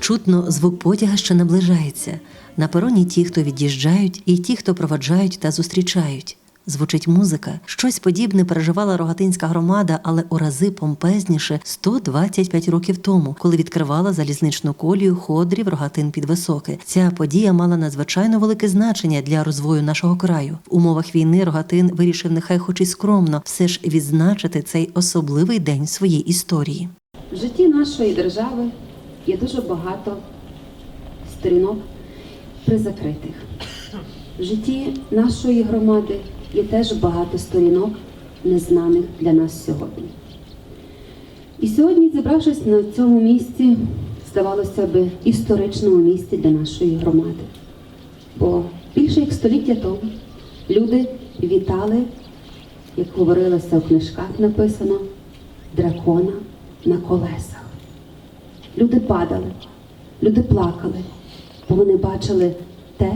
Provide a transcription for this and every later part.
Чутно звук потяга, що наближається. На пероні ті, хто від'їжджають, і ті, хто проваджають та зустрічають. Звучить музика. Щось подібне переживала рогатинська громада, але у рази помпезніше 125 років тому, коли відкривала залізничну колію ходрів Рогатин під Високе. Ця подія мала надзвичайно велике значення для розвою нашого краю. В умовах війни Рогатин вирішив, нехай хоч і скромно, все ж відзначити цей особливий день в своїй історії. В житті нашої держави є дуже багато сторінок призакритих. В житті нашої громади є теж багато сторінок, незнаних для нас сьогодні. І сьогодні, зібравшись на цьому місці, здавалося би, історичному місці для нашої громади. Бо більше як століття тому люди вітали, як говорилося в книжках написано, дракона на колесах. Люди падали, люди плакали, бо вони бачили те,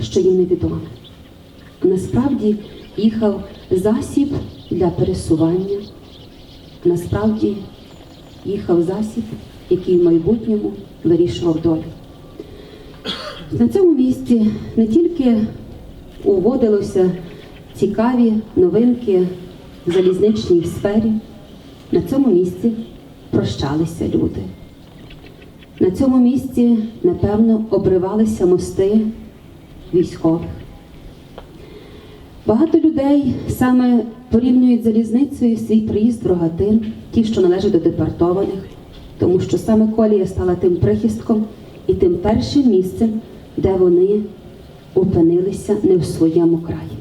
що їм невідоме. Насправді їхав засіб для пересування, насправді їхав засіб, який в майбутньому вирішував долю. На цьому місці не тільки уводилося цікаві новинки в залізничній сфері, на цьому місці прощалися люди. На цьому місці, напевно, обривалися мости військових. Багато людей саме порівнюють залізницею свій приїзд в Рогатин, ті, що належать до депортованих, тому що саме колія стала тим прихистком і тим першим місцем, де вони опинилися не в своєму краї.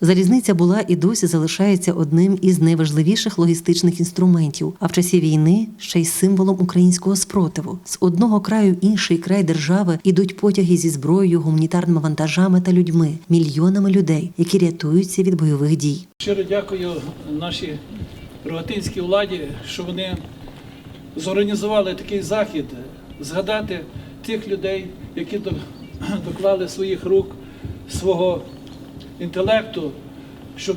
Залізниця була і досі залишається одним із найважливіших логістичних інструментів, а в часі війни ще й символом українського спротиву. З одного краю в інший край держави ідуть потяги зі зброєю, гуманітарними вантажами та людьми, мільйонами людей, які рятуються від бойових дій. Щиро дякую нашій рогатинській владі, що вони зорганізували такий захід, згадати тих людей, які доклали своїх рук, свого інтелекту, щоб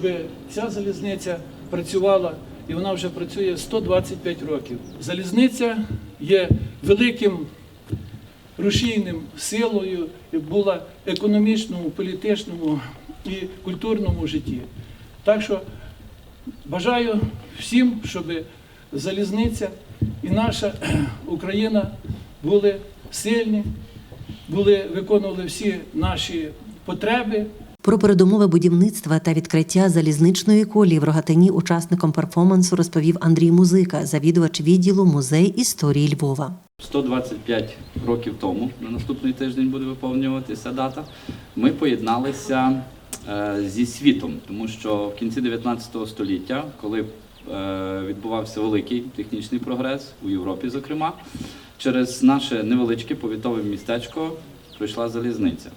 ця залізниця працювала, і вона вже працює 125 років. Залізниця є великим рушійним силою і була в економічному, політичному і культурному житті. Так що бажаю всім, щоб залізниця і наша Україна були сильні, були, виконували всі наші потреби. Про передумови будівництва та відкриття залізничної колії в Рогатині учасником перформансу розповів Андрій Музика, завідувач відділу музей історії Львова. 125 років тому, на наступний тиждень буде виповнюватися дата, ми поєдналися е, зі світом, тому що в кінці 19 століття, коли е, відбувався великий технічний прогрес у Європі, зокрема, через наше невеличке повітове містечко пройшла залізниця,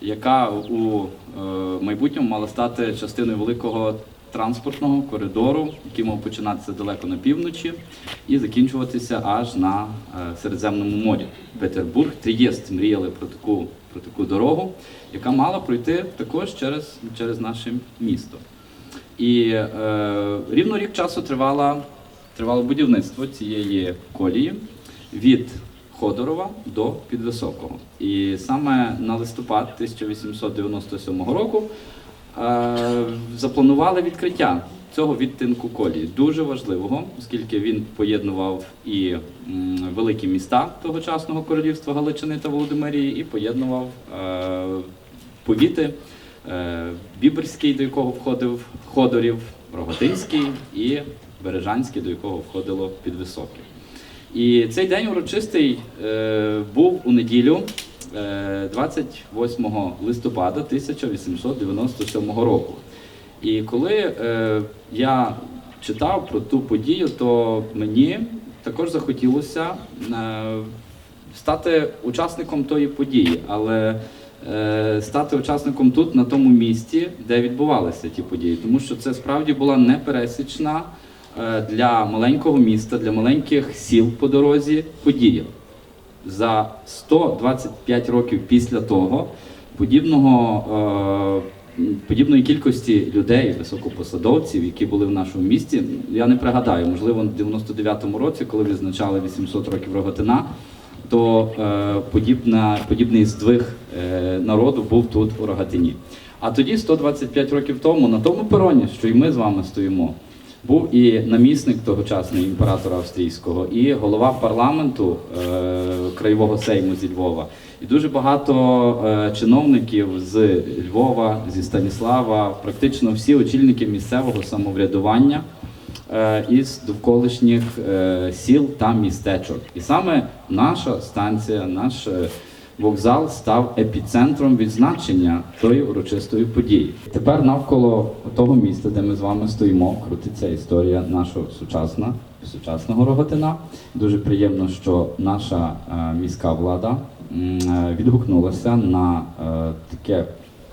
яка у е, майбутньому мала стати частиною великого транспортного коридору, який мав починатися далеко на півночі і закінчуватися аж на е, Середземному морі. Петербург, Трієст мріяли про таку, про таку дорогу, яка мала пройти також через, через наше місто. І е, рівно рік часу тривало, тривало будівництво цієї колії від Ходорова до Підвисокого. І саме на листопад 1897 року е, запланували відкриття цього відтинку колії, дуже важливого, оскільки він поєднував і м, великі міста тогочасного королівства Галичини та Володимирії, і поєднував е, повіти е, Біберський, до якого входив Ходорів, Роготинський і Бережанський, до якого входило Підвисоке. І цей день урочистий е, був у неділю, е, 28 листопада 1897 року. І коли е, я читав про ту подію, то мені також захотілося е, стати учасником тої події, але е, стати учасником тут, на тому місці, де відбувалися ті події, тому що це справді була непересічна е, для маленького міста, для маленьких сіл по дорозі подія. За 125 років після того подібного е, подібної кількості людей, високопосадовців, які були в нашому місті, я не пригадаю, можливо, в 99-му році, коли відзначали 800 років Рогатина, то е, подібна, подібний здвиг е, народу був тут у Рогатині. А тоді, 125 років тому, на тому пероні, що й ми з вами стоїмо, був і намісник тогочасний імператора австрійського, і голова парламенту е, краєвого сейму зі Львова. І дуже багато е, чиновників з Львова, зі Станіслава, практично всі очільники місцевого самоврядування е, із довколишніх е, сіл та містечок. І саме наша станція, наш е, вокзал став епіцентром відзначення тої урочистої події. Тепер навколо того місця, де ми з вами стоїмо, крутиться історія нашого сучасна, сучасного Роготина. Дуже приємно, що наша е, міська влада е, відгукнулася на е, таке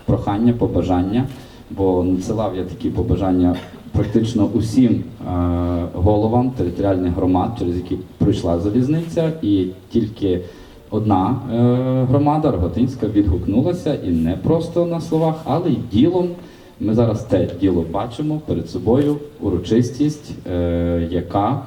прохання, побажання, бо надсилав я такі побажання практично усім головам територіальних громад, через які пройшла залізниця, і тільки одна е, громада Рогатинська відгукнулася і не просто на словах, але й ділом. Ми зараз те діло бачимо перед собою урочистість, е, яка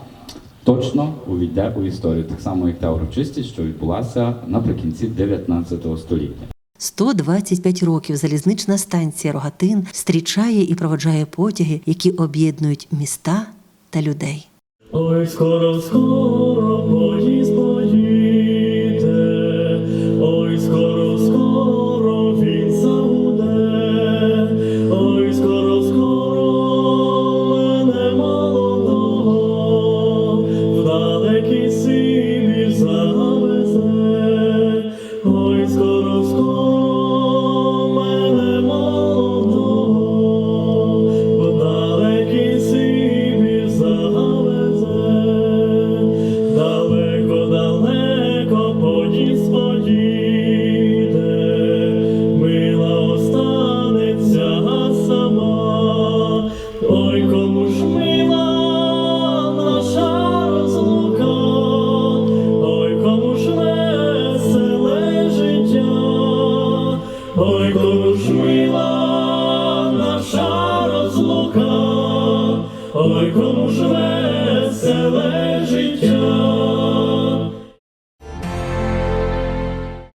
точно увійде у історію, так само як та урочистість, що відбулася наприкінці 19 століття. 125 років залізнична станція Рогатин зустрічає і проводжає потяги, які об'єднують міста та людей. Ой, скоро, скоро ой, кому ж мила наша розлука, ой, кому ж